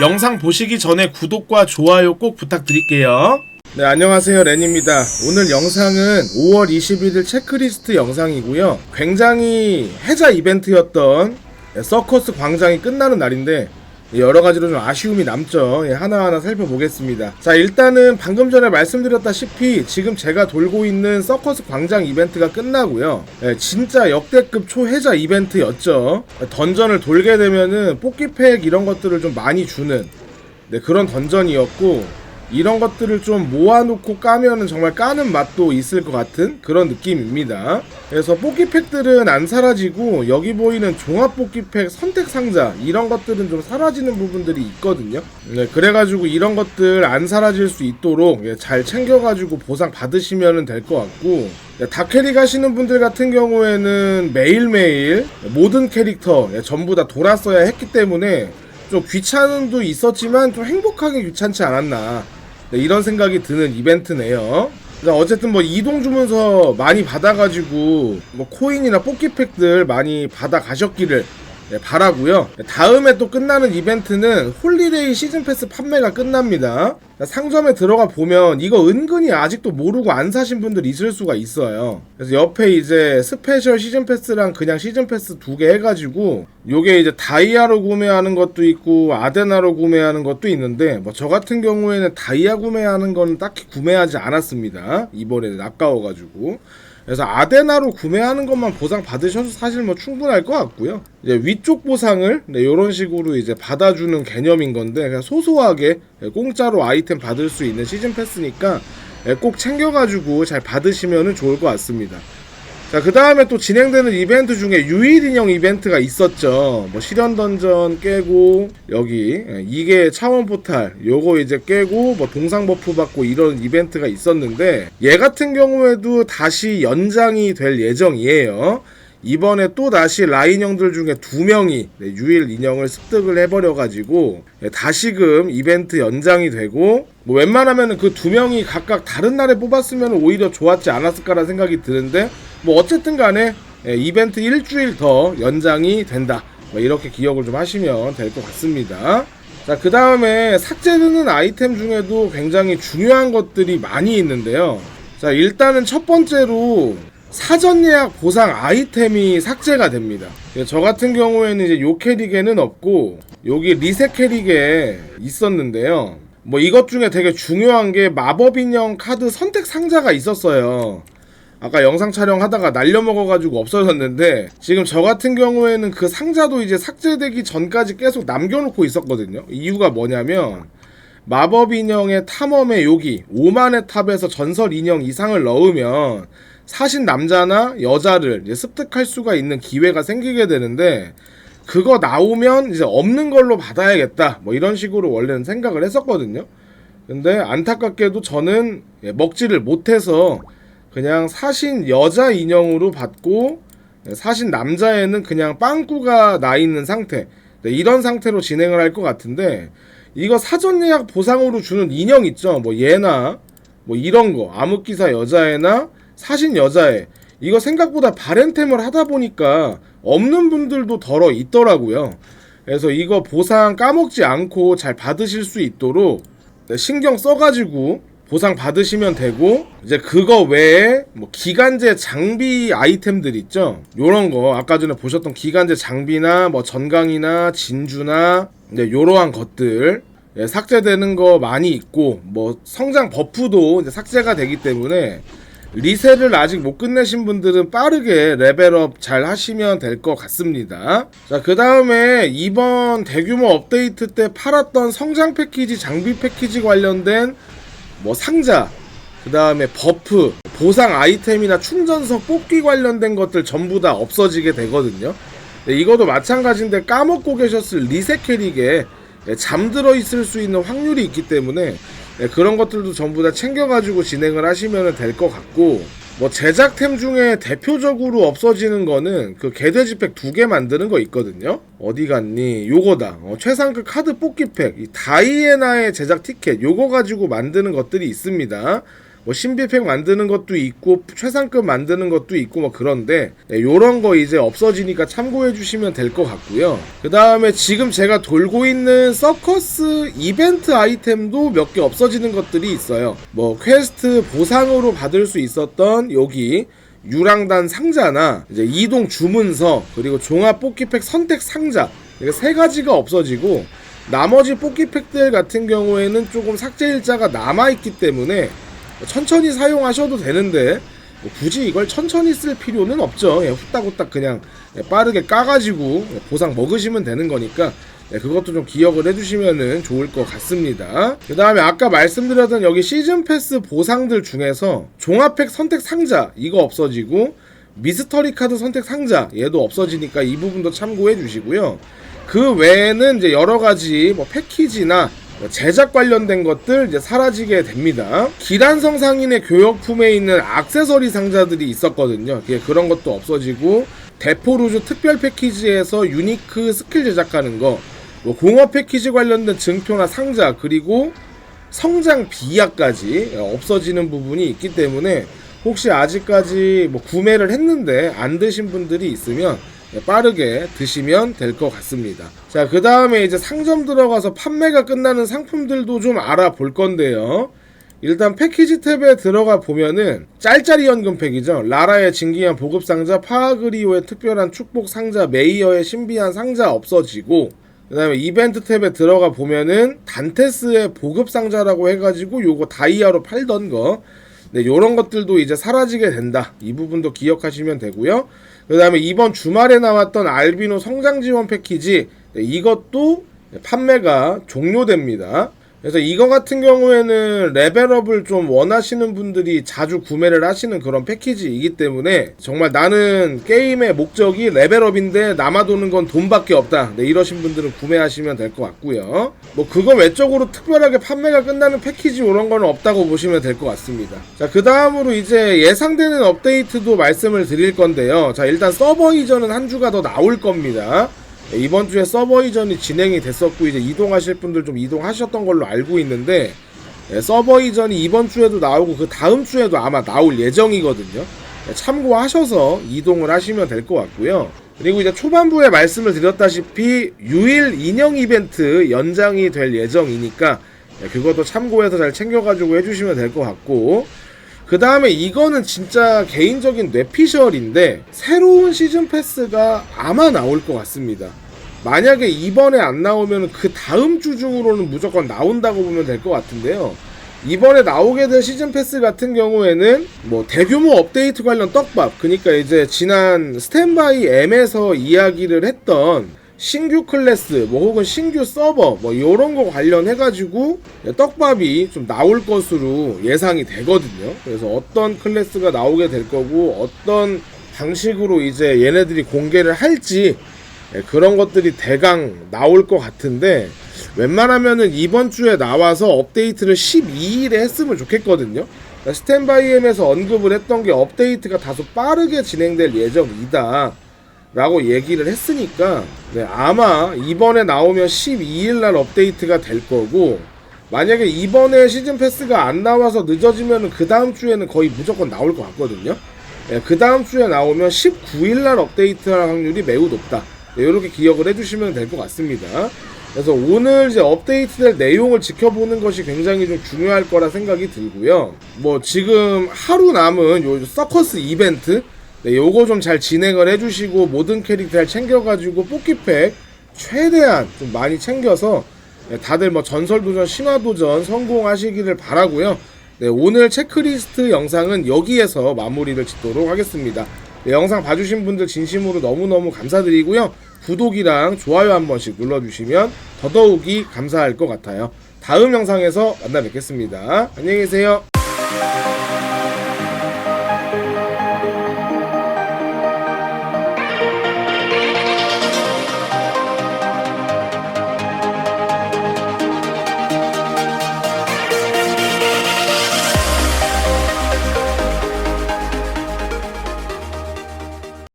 영상 보시기 전에 구독과 좋아요 꼭 부탁드릴게요. 네, 안녕하세요. 렌입니다. 오늘 영상은 5월 21일 체크리스트 영상이고요. 굉장히 해자 이벤트였던 서커스 광장이 끝나는 날인데 여러 가지로 좀 아쉬움이 남죠. 예, 하나하나 살펴보겠습니다. 자, 일단은 방금 전에 말씀드렸다시피 지금 제가 돌고 있는 서커스 광장 이벤트가 끝나고요. 예, 진짜 역대급 초해자 이벤트였죠. 던전을 돌게 되면은 뽑기팩 이런 것들을 좀 많이 주는 네, 그런 던전이었고 이런 것들을 좀 모아놓고 까면은 정말 까는 맛도 있을 것 같은 그런 느낌입니다. 그래서 뽑기팩들은 안 사라지고 여기 보이는 종합 뽑기팩 선택 상자 이런 것들은 좀 사라지는 부분들이 있거든요. 네, 그래가지고 이런 것들 안 사라질 수 있도록 예, 잘 챙겨가지고 보상 받으시면 될 것 같고 네, 다캐릭 하시는 분들 같은 경우에는 매일매일 모든 캐릭터 예, 전부 다 돌았어야 했기 때문에 좀 귀찮음도 있었지만 좀 행복하게 귀찮지 않았나 네, 이런 생각이 드는 이벤트네요. 자, 어쨌든 뭐 이동 주문서 많이 받아가지고 뭐 코인이나 뽑기팩들 많이 받아 가셨기를 네, 바라고요. 다음에 또 끝나는 이벤트는 홀리데이 시즌 패스 판매가 끝납니다. 상점에 들어가 보면 이거 은근히 아직도 모르고 안 사신 분들 있을 수가 있어요. 그래서 옆에 이제 스페셜 시즌 패스랑 그냥 시즌 패스 두 개 해가지고 요게 이제 다이아로 구매하는 것도 있고 아데나로 구매하는 것도 있는데 뭐 저 같은 경우에는 다이아 구매하는 건 딱히 구매하지 않았습니다. 이번에는 아까워가지고. 그래서 아데나로 구매하는 것만 보상 받으셔도 사실 뭐 충분할 것 같고요. 이제 위쪽 보상을 네, 이런 식으로 이제 받아주는 개념인 건데 그냥 소소하게 네, 공짜로 아이템 받을 수 있는 시즌 패스니까 네, 꼭 챙겨가지고 잘 받으시면 좋을 것 같습니다. 자, 그 다음에 또 진행되는 이벤트 중에 유일 인형 이벤트가 있었죠. 뭐, 실현 던전 깨고, 여기, 예, 이게 차원 포탈, 요거 이제 깨고, 뭐, 동상 버프 받고 이런 이벤트가 있었는데, 얘 같은 경우에도 다시 연장이 될 예정이에요. 이번에 또 다시 라인 형들 중에 두 명이 네, 유일 인형을 습득을 해버려가지고 네, 다시금 이벤트 연장이 되고 뭐 웬만하면 그 두 명이 각각 다른 날에 뽑았으면 오히려 좋았지 않았을까라는 생각이 드는데 뭐 어쨌든 간에 예, 이벤트 일주일 더 연장이 된다. 뭐 이렇게 기억을 좀 하시면 될 것 같습니다. 자 그 다음에 삭제되는 아이템 중에도 굉장히 중요한 것들이 많이 있는데요. 자 일단은 첫 번째로 사전 예약 보상 아이템이 삭제가 됩니다. 예, 저 같은 경우에는 이제 요 캐릭에는 없고 여기 리셋 캐릭에 있었는데요. 뭐 이것 중에 되게 중요한 게 마법 인형 카드 선택 상자가 있었어요. 아까 영상 촬영하다가 날려먹어가지고 없어졌는데 지금 저 같은 경우에는 그 상자도 이제 삭제되기 전까지 계속 남겨놓고 있었거든요. 이유가 뭐냐면 마법 인형의 탐험의 여기 5만의 탑에서 전설 인형 이상을 넣으면 사신 남자나 여자를 습득할 수가 있는 기회가 생기게 되는데 그거 나오면 이제 없는 걸로 받아야겠다. 뭐 이런 식으로 원래는 생각을 했었거든요. 근데 안타깝게도 저는 예, 먹지를 못해서 그냥 사신 여자 인형으로 받고 예, 사신 남자에는 그냥 빵꾸가 나 있는 상태. 네, 이런 상태로 진행을 할 것 같은데 이거 사전 예약 보상으로 주는 인형 있죠? 뭐 얘나 뭐 이런 거 암흑기사 여자애나 사신 여자애. 이거 생각보다 바렌템을 하다 보니까 없는 분들도 덜어 있더라고요. 그래서 이거 보상 까먹지 않고 잘 받으실 수 있도록 네, 신경 써가지고 보상 받으시면 되고 이제 그거 외에 뭐 기간제 장비 아이템들 있죠? 요런 거. 아까 전에 보셨던 기간제 장비나 뭐 전강이나 진주나 이제 요러한 것들. 예, 삭제되는 거 많이 있고 뭐 성장 버프도 삭제가 되기 때문에 리셋을 아직 못 끝내신 분들은 빠르게 레벨업 잘 하시면 될 것 같습니다. 자, 그 다음에 이번 대규모 업데이트 때 팔았던 성장 패키지, 장비 패키지 관련된 뭐 상자, 그 다음에 버프, 보상 아이템이나 충전석 뽑기 관련된 것들 전부 다 없어지게 되거든요. 네, 이것도 마찬가지인데 까먹고 계셨을 리셋 캐릭에 네, 잠들어 있을 수 있는 확률이 있기 때문에 네, 그런 것들도 전부 다 챙겨가지고 진행을 하시면 될 것 같고 뭐 제작템 중에 대표적으로 없어지는 거는 그 개돼지 팩 두 개 만드는 거 있거든요. 어디 갔니? 요거다. 어, 최상급 카드 뽑기팩. 이 다이애나의 제작 티켓. 요거 가지고 만드는 것들이 있습니다 뭐 신비팩 만드는 것도 있고 최상급 만드는 것도 있고 뭐 그런데 네, 요런 거 이제 없어지니까 참고해 주시면 될 것 같고요. 그 다음에 지금 제가 돌고 있는 서커스 이벤트 아이템도 몇 개 없어지는 것들이 있어요. 뭐 퀘스트 보상으로 받을 수 있었던 여기 유랑단 상자나 이제 이동 주문서 그리고 종합 뽑기팩 선택 상자 이게 세 가지가 없어지고 나머지 뽑기팩들 같은 경우에는 조금 삭제 일자가 남아 있기 때문에 천천히 사용하셔도 되는데 뭐 굳이 이걸 천천히 쓸 필요는 없죠. 예, 후딱후딱 그냥 예, 빠르게 까가지고 예, 보상 먹으시면 되는 거니까 예, 그것도 좀 기억을 해주시면 좋을 것 같습니다. 그 다음에 아까 말씀드렸던 여기 시즌 패스 보상들 중에서 종합팩 선택 상자 이거 없어지고 미스터리 카드 선택 상자 얘도 없어지니까 이 부분도 참고해 주시고요. 그 외에는 이제 여러 가지 뭐 패키지나 뭐 제작 관련된 것들 이제 사라지게 됩니다. 기란성 상인의 교역품에 있는 악세서리 상자들이 있었거든요. 예, 그런 것도 없어지고 대포루즈 특별 패키지에서 유니크 스킬 제작하는 거, 뭐 공업 패키지 관련된 증표나 상자 그리고 성장 비약까지 없어지는 부분이 있기 때문에 혹시 아직까지 뭐 구매를 했는데 안 드신 분들이 있으면 빠르게 드시면 될 것 같습니다. 자, 그 다음에 이제 상점 들어가서 판매가 끝나는 상품들도 좀 알아볼 건데요. 일단 패키지 탭에 들어가 보면은 짤짤이 연금팩이죠. 라라의 진기한 보급 상자, 파아그리오의 특별한 축복 상자, 메이어의 신비한 상자 없어지고 그 다음에 이벤트 탭에 들어가 보면은 단테스의 보급 상자라고 해가지고 요거 다이아로 팔던 거 네, 요런 것들도 이제 사라지게 된다. 이 부분도 기억하시면 되고요. 그 다음에 이번 주말에 나왔던 알비노 성장 지원 패키지 네, 이것도 판매가 종료됩니다. 그래서 이거 같은 경우에는 레벨업을 좀 원하시는 분들이 자주 구매를 하시는 그런 패키지이기 때문에 정말 나는 게임의 목적이 레벨업인데 남아도는 건 돈밖에 없다. 네, 이러신 분들은 구매하시면 될 것 같고요. 뭐 그거 외적으로 특별하게 판매가 끝나는 패키지 이런 거는 없다고 보시면 될 것 같습니다. 자, 그 다음으로 이제 예상되는 업데이트도 말씀을 드릴 건데요. 자, 일단 서버 이전은 한 주가 더 나올 겁니다. 네, 이번 주에 서버 이전이 진행이 됐었고 이제 이동하실 분들 좀 이동하셨던 걸로 알고 있는데 예, 서버 이전이 이번 주에도 나오고 그 다음 주에도 아마 나올 예정이거든요. 예, 참고하셔서 이동을 하시면 될 것 같고요. 그리고 이제 초반부에 말씀을 드렸다시피 유일 인형 이벤트 연장이 될 예정이니까 예, 그것도 참고해서 잘 챙겨가지고 해주시면 될 것 같고 그 다음에 이거는 진짜 개인적인 뇌피셜인데 새로운 시즌 패스가 아마 나올 것 같습니다. 만약에 이번에 안 나오면 그 다음 주 중으로는 무조건 나온다고 보면 될 것 같은데요. 이번에 나오게 될 시즌 패스 같은 경우에는 뭐 대규모 업데이트 관련 떡밥 그러니까 이제 지난 스탠바이 M에서 이야기를 했던 신규 클래스 뭐 혹은 신규 서버 뭐 요런 거 관련해 가지고 떡밥이 좀 나올 것으로 예상이 되거든요. 그래서 어떤 클래스가 나오게 될 거고 어떤 방식으로 이제 얘네들이 공개를 할지 예, 그런 것들이 대강 나올 것 같은데 웬만하면은 이번 주에 나와서 업데이트를 12일에 했으면 좋겠거든요. 그러니까 스탠바이엠에서 언급을 했던 게 업데이트가 다소 빠르게 진행될 예정이다. 라고 얘기를 했으니까 네, 아마 이번에 나오면 12일 날 업데이트가 될 거고 만약에 이번에 시즌 패스가 안 나와서 늦어지면 그 다음 주에는 거의 무조건 나올 것 같거든요. 네, 그 다음 주에 나오면 19일 날 업데이트할 확률이 매우 높다. 네, 이렇게 기억을 해주시면 될 것 같습니다. 그래서 오늘 이제 업데이트될 내용을 지켜보는 것이 굉장히 좀 중요할 거라 생각이 들고요. 뭐 지금 하루 남은 요 서커스 이벤트 네, 요거 좀 잘 진행을 해주시고 모든 캐릭터 잘 챙겨가지고 뽑기팩 최대한 좀 많이 챙겨서 네, 다들 뭐 전설도전, 신화도전 성공하시기를 바라고요. 네, 오늘 체크리스트 영상은 여기에서 마무리를 짓도록 하겠습니다. 네, 영상 봐주신 분들 진심으로 너무너무 감사드리고요. 구독이랑 좋아요 한 번씩 눌러주시면 더더욱이 감사할 것 같아요. 다음 영상에서 만나 뵙겠습니다. 안녕히 계세요.